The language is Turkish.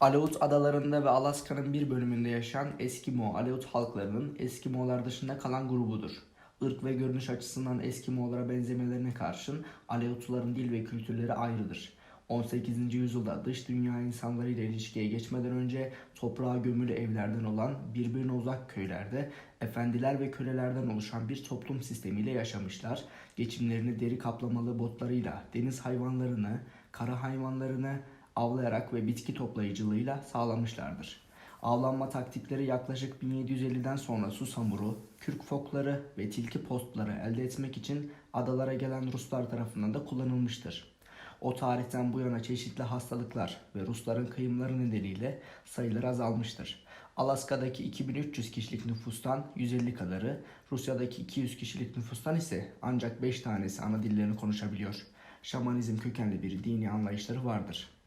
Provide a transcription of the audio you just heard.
Aleut adalarında ve Alaska'nın bir bölümünde yaşayan Eskimo, Aleut halklarının Eskimolar dışında kalan grubudur. Irk ve görünüş açısından Eskimolara benzemelerine karşın Aleutluların dil ve kültürleri ayrıdır. 18. yüzyılda dış dünya insanlarıyla ilişkiye geçmeden önce toprağa gömülü evlerden olan birbirine uzak köylerde efendiler ve kölelerden oluşan bir toplum sistemiyle yaşamışlar. Geçimlerini deri kaplamalı botlarıyla deniz hayvanlarını, kara hayvanlarını avlayarak ve bitki toplayıcılığıyla sağlamışlardır. Avlanma taktikleri yaklaşık 1750'den sonra susamuru, kürk fokları ve tilki postları elde etmek için adalara gelen Ruslar tarafından da kullanılmıştır. O tarihten bu yana çeşitli hastalıklar ve Rusların kıyımları nedeniyle sayıları azalmıştır. Alaska'daki 2300 kişilik nüfustan 150 kadarı, Rusya'daki 200 kişilik nüfustan ise ancak 5 tanesi ana dillerini konuşabiliyor. Şamanizm kökenli bir dini anlayışları vardır.